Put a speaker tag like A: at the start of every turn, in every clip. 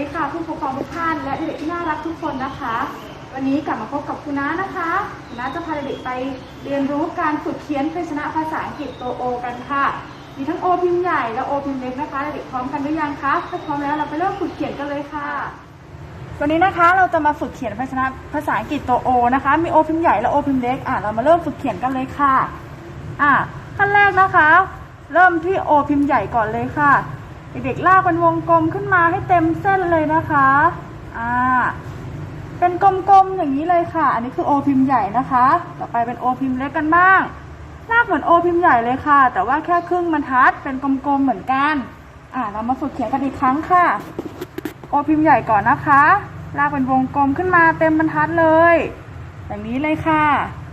A: ดีค่ะผู้ปกครองทุกท่านและเด็กที่น่ารักทุกคนนะคะ วันนี้กลับมาพบกับคุณน้านะคะคุณน้าจะพาเด็กไปเรียนรู้การฝึกเขียนภาชนะภาษาอังกฤษตัวโอกันค่ะ มีทั้งโอพิมพ์ใหญ่และโอพิมพ์เล็กนะคะเด็กพร้อมกันหรือยังคะถ้าพร้อมแล้วเราไปเริ่มฝึกเขียนกันเลยค่ะ วันนี้นะคะเราจะมาฝึกเขียนภชนะภาษาอังกฤษตัวโอนะคะ มีโอพิมพ์ใหญ่และโอพิมพ์เล็กอะเรามาเริ่มฝึกเขียนกันเลยค่ะอะขั้นแรกนะคะ เริ่มที่โอพิมพ์ใหญ่ก่อนเลยค่ะ เด็กๆลากเป็นวงกลมขึ้นมาให้เต็มเส้นเลยนะคะอ่าเป็นกลมๆอย่างนี้เลยค่ะ อันนี้คือโอพิมพ์ใหญ่นะคะ ต่อไปเป็นโอพิมพ์เล็กกันบ้างลากเหมือนโอพิมพ์ใหญ่เลยค่ะ แต่ว่าแค่ครึ่งบรรทัดเป็นกลมๆเหมือนกันอ่าเรามาฝึกเขียนกันอีกครั้งค่ะ โอพิมพ์ใหญ่ก่อนนะคะ ลากเป็นวงกลมขึ้นมาเต็มบรรทัดเลย อย่างนี้เลยค่ะ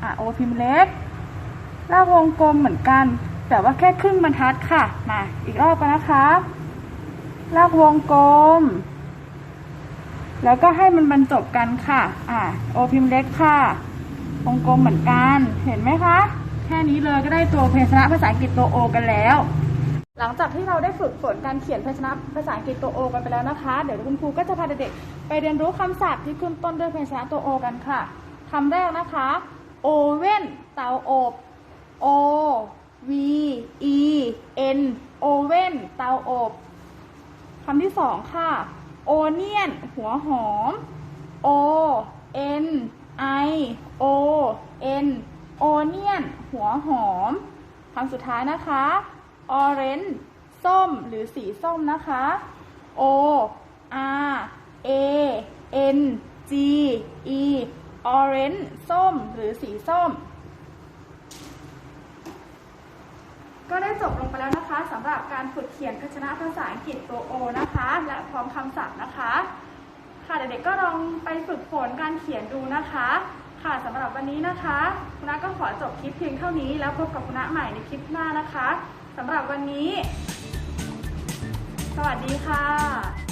A: อะโอพิมพ์เล็ก ลากวงกลมเหมือนกัน แต่ว่าแค่ครึ่งบรรทัดค่ะ มาอีกรอบกันนะคะ ลากวงกลม แล้วก็ให้มันบรรจบกันค่ะ อะโอพิมพ์เล็กค่ะ วงกลมเหมือนกัน เห็นไหมคะ แค่นี้เลยก็ได้ตัวพยัญชนะภาษาอังกฤษตัวโอกันแล้ว หลังจากที่เราได้ฝึกฝนการเขียนพยัญชนะภาษาอังกฤษตัวโอกันไปแล้วนะคะ เดี๋ยวคุณครูก็จะพาเด็กๆไปเรียนรู้คำศัพท์ที่ขึ้นต้นด้วยพยัญชนะตัวโอกันค่ะคำแรกนะคะโอเว่นเตาอบ O V E N โอเว่นเตาอบ คำที่สองค่ะ โอเนียน หัวหอม O N I O N โอเนียน หัวหอมคำสุดท้ายนะคะ orange ส้มหรือสีส้มนะคะ O R A N G E orange ส้มหรือสีส้ม ก็ได้จบลงไปแล้วนะคะสำหรับการฝึกเขียนพยัญชนะภาษาอังกฤษตัว O นะคะ และพร้อมคำศัพท์นะคะ ค่ะเด็กๆก็ลองไปฝึกฝนการเขียนดูนะคะ ค่ะสำหรับวันนี้นะคะคุณะก็ขอจบคลิปเพียงเท่านี้ แล้วพบกับคุณะใหม่ในคลิปหน้านะคะสำหรับวันนี้ สวัสดีค่ะ